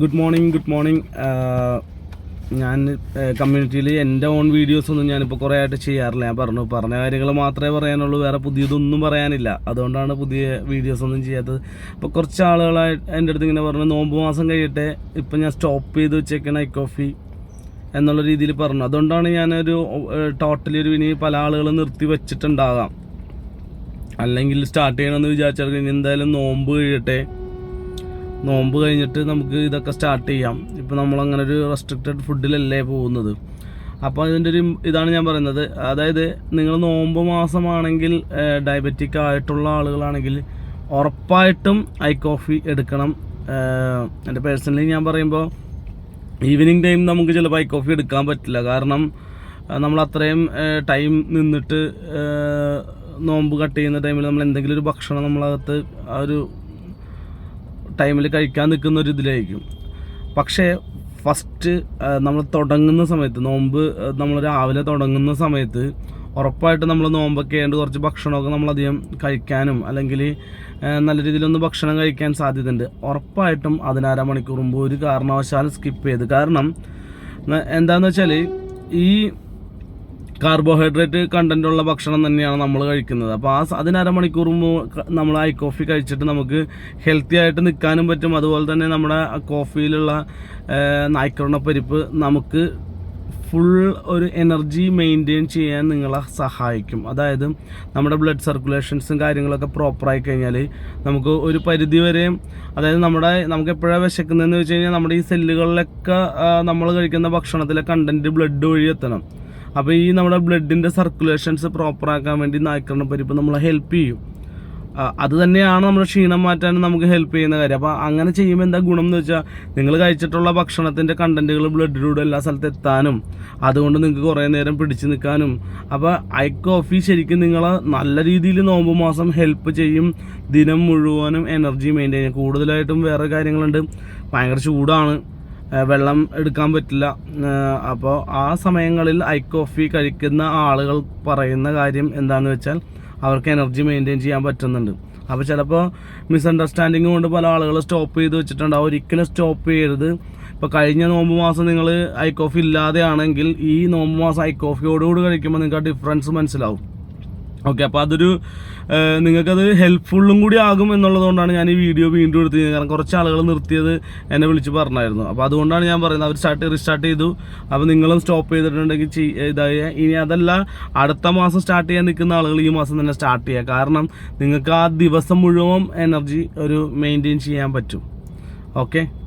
Good morning good morning ഞാൻ കമ്മ്യൂണിറ്റിയിൽ എന്റെ ഓൺ വീഡിയോസ് ഒന്നും ഞാനിപ്പോൾ കുറേ ആയിട്ട് ചെയ്യാറില്ല. ഞാൻ പറഞ്ഞു പറഞ്ഞ കാര്യങ്ങൾ മാത്രമേ പറയാനുള്ളൂ. വേറെ പുതിയതൊന്നും പറയാനില്ല. അതുകൊണ്ടാണ് പുതിയ വീഡിയോസ് ഒന്നും ചെയ്യാത്തത്. അപ്പോൾ കുറച്ച് ആളുകളായി എന്റെ അടുത്ത് ഇങ്ങനെ പറഞ്ഞു നോമ്പ് മാസം കഴിയട്ടെ. ഇപ്പം ഞാൻ സ്റ്റോപ്പ് ചെയ്ത് വെച്ചേക്കണ കോഫി എന്നുള്ള രീതിയിൽ പറഞ്ഞു. അതുകൊണ്ടാണ് ഞാനൊരു ടോട്ടലി ഒരു ഇനി പല ആളുകൾ നിർത്തി വെച്ചിട്ടുണ്ടാകാം. അല്ലെങ്കിൽ സ്റ്റാർട്ട് ചെയ്യണമെന്ന് വിചാരിച്ചാൽ ഇനി എന്തായാലും നോമ്പ് കഴിയട്ടെ. നോമ്പ് കഴിഞ്ഞിട്ട് നമുക്ക് ഇതൊക്കെ സ്റ്റാർട്ട് ചെയ്യാം. ഇപ്പം നമ്മളങ്ങനെ ഒരു റെസ്ട്രിക്റ്റഡ് ഫുഡിലല്ലേ പോകുന്നത്? അപ്പോൾ അതിന്റെ ഒരു ഇതാണ് ഞാൻ പറയുന്നത്. അതായത് നിങ്ങൾ നോമ്പ് മാസമാണെങ്കിൽ ഡയബറ്റിക് ആയിട്ടുള്ള ആളുകളാണെങ്കിൽ ഉറപ്പായിട്ടും ഐ കോഫി എടുക്കണം. എന്റെ പേഴ്സണലി ഞാൻ പറയുമ്പോൾ ഈവനിങ് ടൈം നമുക്ക് ചിലപ്പോൾ ഐ കോഫി എടുക്കാൻ പറ്റില്ല. കാരണം നമ്മൾ അത്രയും ടൈം നിന്നിട്ട് നോമ്പ് കട്ട് ചെയ്യുന്ന ടൈമിൽ നമ്മൾ എന്തെങ്കിലും ഒരു ഭക്ഷണം നമ്മളകത്ത് ആ ഒരു ടൈമിൽ കഴിക്കാൻ നിൽക്കുന്ന ഒരു ഇതിലായിരിക്കും. പക്ഷേ ഫസ്റ്റ് നമ്മൾ തുടങ്ങുന്ന സമയത്ത് നോമ്പ് നമ്മൾ രാവിലെ തുടങ്ങുന്ന സമയത്ത് ഉറപ്പായിട്ട് നമ്മൾ നോമ്പൊക്കെ ആയതുകൊണ്ട് കുറച്ച് ഭക്ഷണമൊക്കെ നമ്മളധികം കഴിക്കാനും അല്ലെങ്കിൽ നല്ല രീതിയിലൊന്ന് ഭക്ഷണം കഴിക്കാൻ സാധ്യതയുണ്ട്. ഉറപ്പായിട്ടും അതിനര മണിക്കൂർ മുമ്പ് ഒരു കാരണവശാലും സ്കിപ്പ് ചെയ്ത്. കാരണം എന്താണെന്ന് വെച്ചാൽ ഈ കാർബോഹൈഡ്രേറ്റ് കണ്ടന്റ് ഉള്ള ഭക്ഷണം തന്നെയാണ് നമ്മൾ കഴിക്കുന്നത്. അപ്പോൾ ആ അതിന് അരമണിക്കൂർ നമ്മൾ ഐ കോഫി കഴിച്ചിട്ട് നമുക്ക് ഹെൽത്തി ആയിട്ട് നിൽക്കാനും പറ്റും. അതുപോലെ തന്നെ നമ്മുടെ കോഫിയിലുള്ള നായ്ക്കറുണ പരിപ്പ് നമുക്ക് ഫുൾ ഒരു എനർജി മെയിന്റെയിൻ ചെയ്യാൻ നിങ്ങളെ സഹായിക്കും. അതായത് നമ്മുടെ ബ്ലഡ് സർക്കുലേഷൻസും കാര്യങ്ങളൊക്കെ പ്രോപ്പറായി കഴിഞ്ഞാൽ നമുക്ക് ഒരു പരിധി വരെയും അതായത് നമ്മുടെ നമുക്ക് എപ്പോഴാണ് വിശക്കുന്നതെന്ന് വെച്ച് കഴിഞ്ഞാൽ നമ്മുടെ ഈ സെല്ലുകളിലൊക്കെ നമ്മൾ കഴിക്കുന്ന ഭക്ഷണത്തിലെ കണ്ടന്റ് ബ്ലഡ് വഴി എത്തണം. അപ്പോൾ ഈ നമ്മുടെ ബ്ലഡിന്റെ സർക്കുലേഷൻസ് പ്രോപ്പർ ആക്കാൻ വേണ്ടി നായ്ക്കരണ പരിപ്പ് നമ്മളെ ഹെൽപ്പ് ചെയ്യും. അത് തന്നെയാണ് നമ്മുടെ ക്ഷീണം മാറ്റാൻ നമുക്ക് ഹെൽപ്പ് ചെയ്യുന്ന കാര്യം. അപ്പോൾ അങ്ങനെ ചെയ്യുമ്പോൾ എന്താ ഗുണം എന്ന് വെച്ചാൽ നിങ്ങൾ കഴിച്ചിട്ടുള്ള ഭക്ഷണത്തിന്റെ കണ്ടന്റുകൾ ബ്ലഡിലൂടെ എല്ലാ സ്ഥലത്ത് എത്താനും അതുകൊണ്ട് നിങ്ങൾക്ക് കുറേ നേരം പിടിച്ചു നിൽക്കാനും. അപ്പോൾ ഐ കോഫി ശരിക്കും നിങ്ങളെ നല്ല രീതിയിൽ നോമ്പ് മാസം ഹെൽപ്പ് ചെയ്യും. ദിനം മുഴുവനും എനർജി മെയിന്റെയിൻ ചെയ്യും. കൂടുതലായിട്ടും വേറെ കാര്യങ്ങളുണ്ട്. ഭയങ്കര ചൂടാണ്. വെള്ളം എടുക്കാൻ പറ്റില്ല. അപ്പോൾ ആ സമയങ്ങളിൽ ഐ കോഫി കഴിക്കുന്ന ആളുകൾ പറയുന്ന കാര്യം എന്താണെന്ന് വെച്ചാൽ അവർക്ക് എനർജി മെയിന്റെയിൻ ചെയ്യാൻ പറ്റുന്നുണ്ട്. അപ്പോൾ ചിലപ്പോൾ മിസ്അണ്ടർസ്റ്റാൻഡിങ് കൊണ്ട് പല ആളുകൾ സ്റ്റോപ്പ് ചെയ്ത് വെച്ചിട്ടുണ്ടാവും ഒരിക്കലും സ്റ്റോപ്പ് ചെയ്യരുത്. ഇപ്പോൾ കഴിഞ്ഞ നോമ്പ് മാസം നിങ്ങൾ ഐ കോഫി ഇല്ലാതെയാണെങ്കിൽ ഈ നോമ്പ് മാസം ഐ കോഫിയോടുകൂടി കഴിക്കുമ്പോൾ നിങ്ങൾക്ക് ആ ഡിഫറൻസ് മനസ്സിലാവും. ഓക്കെ അപ്പോൾ അതൊരു നിങ്ങൾക്കത് ഹെൽപ്ഫുള്ളും കൂടി ആകും എന്നുള്ളതുകൊണ്ടാണ് ഞാൻ ഈ വീഡിയോ വീണ്ടും എടുത്തത് കാരണം കുറച്ച് ആളുകൾ നിർത്തിയത് എന്നെ വിളിച്ച് പറഞ്ഞായിരുന്നു. അപ്പോൾ അതുകൊണ്ടാണ് ഞാൻ പറയുന്നത്. അവർ സ്റ്റാർട്ട് റീസ്റ്റാർട്ട് ചെയ്തു. അപ്പോൾ നിങ്ങളും സ്റ്റോപ്പ് ചെയ്തിട്ടുണ്ടെങ്കിൽ ചെയ്- ഇതായ. ഇനി അതല്ല അടുത്ത മാസം സ്റ്റാർട്ട് ചെയ്യാൻ നിൽക്കുന്ന ആളുകൾ ഈ മാസം തന്നെ സ്റ്റാർട്ട് ചെയ്യുക. കാരണം നിങ്ങൾക്ക് ആ ദിവസം മുഴുവൻ എനർജി ഒരു മെയിന്റെയിൻ ചെയ്യാൻ പറ്റും. ഓക്കെ?